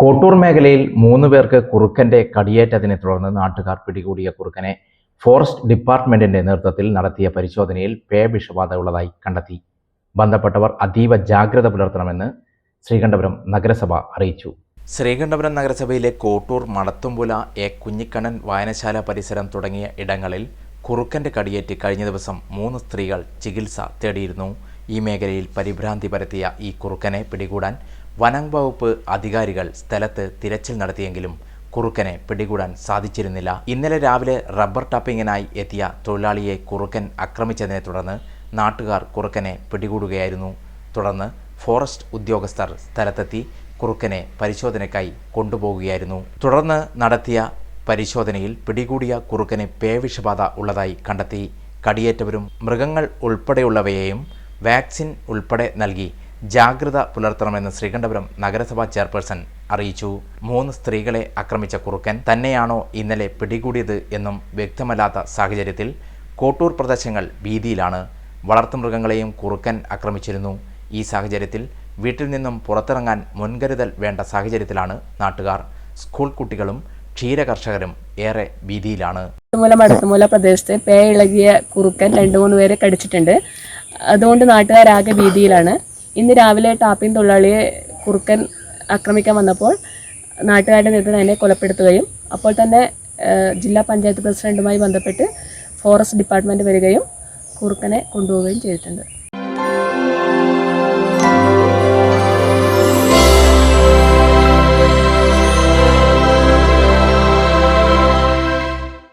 കോട്ടൂർ മേഖലയിൽ മൂന്ന് പേർക്ക് കുറുക്കന്റെ കടിയേറ്റതിനെ തുടർന്ന് നാട്ടുകാർ പിടികൂടിയ കുറുക്കനെ ഫോറസ്റ്റ് ഡിപ്പാർട്ട്മെന്റിന്റെ നേതൃത്വത്തിൽ നടത്തിയ പരിശോധനയിൽ പേ വിഷബാധയുള്ളതായി കണ്ടെത്തി. ബന്ധപ്പെട്ടവർ അതീവ ജാഗ്രത പുലർത്തണമെന്ന് ശ്രീകണ്ഠപുരം നഗരസഭ അറിയിച്ചു. ശ്രീകണ്ഠപുരം നഗരസഭയിലെ കോട്ടൂർ മടത്തുംപുല എ കുഞ്ഞിക്കണ്ണൻ വായനശാല പരിസരം തുടങ്ങിയ ഇടങ്ങളിൽ കുറുക്കന്റെ കടിയേറ്റ് കഴിഞ്ഞ ദിവസം മൂന്ന് സ്ത്രീകൾ ചികിത്സ തേടിയിരുന്നു. ഈ മേഖലയിൽ പരിഭ്രാന്തി പരത്തിയ ഈ കുറുക്കനെ പിടികൂടാൻ വനം വകുപ്പ് അധികാരികൾ സ്ഥലത്ത് തിരച്ചിൽ നടത്തിയെങ്കിലും കുറുക്കനെ പിടികൂടാൻ സാധിച്ചിരുന്നില്ല. ഇന്നലെ രാവിലെ റബ്ബർ ടാപ്പിങ്ങിനായി എത്തിയ തൊഴിലാളിയെ കുറുക്കൻ ആക്രമിച്ചതിനെ തുടർന്ന് നാട്ടുകാർ കുറുക്കനെ പിടികൂടുകയായിരുന്നു. തുടർന്ന് ഫോറസ്റ്റ് ഉദ്യോഗസ്ഥർ സ്ഥലത്തെത്തി കുറുക്കനെ പരിശോധനയ്ക്കായി കൊണ്ടുപോകുകയായിരുന്നു തുടർന്ന് നടത്തിയ പരിശോധനയിൽ പിടികൂടിയ കുറുക്കന് പേവിഷബാധ ഉള്ളതായി കണ്ടെത്തി. കടിയേറ്റവരും മൃഗങ്ങൾ ഉൾപ്പെടെയുള്ളവയെയും വാക്സിൻ ഉൾപ്പെടെ നൽകി. ജാഗ്രത പുലർത്തണമെന്ന് ശ്രീകണ്ഠപുരം നഗരസഭാ ചെയർപേഴ്സൺ അറിയിച്ചു. മൂന്ന് സ്ത്രീകളെ ആക്രമിച്ച കുറുക്കൻ തന്നെയാണോ ഇന്നലെ പിടികൂടിയത് എന്നും വ്യക്തമല്ലാത്ത സാഹചര്യത്തിൽ കോട്ടൂർ പ്രദേശങ്ങൾ ഭീതിയിലാണ്. വളർത്തുമൃഗങ്ങളെയും കുറുക്കൻ ആക്രമിച്ചിരുന്നു. ഈ സാഹചര്യത്തിൽ വീട്ടിൽ നിന്നും പുറത്തിറങ്ങാൻ മുൻകരുതൽ വേണ്ട സാഹചര്യത്തിലാണ് നാട്ടുകാർ. സ്കൂൾ കുട്ടികളും ക്ഷീരകർഷകരും ഏറെ ഭീതിയിലാണ്. മടത്തുമൂല പ്രദേശത്ത് പേ ഇളകിയ കുറുക്കൻ രണ്ടു മൂന്ന് പേരെ കടിച്ചിട്ടുണ്ട്. അതുകൊണ്ട് നാട്ടുകാരാകെ ഭീതിയിലാണ്. ഇന്ന് രാവിലെ ടാപ്പിൻ തൊഴിലാളിയെ കുറുക്കൻ ആക്രമിക്കാൻ വന്നപ്പോൾ നാട്ടുകാരുടെ നേതൃത്വം അതിനെ കൊലപ്പെടുത്തുകയും അപ്പോൾ തന്നെ ജില്ലാ പഞ്ചായത്ത് പ്രസിഡന്റുമായി ബന്ധപ്പെട്ട് ഫോറസ്റ്റ് ഡിപ്പാർട്ട്മെന്റ് വരികയും കുറുക്കനെ കൊണ്ടുപോവുകയും ചെയ്തിട്ടുണ്ട്.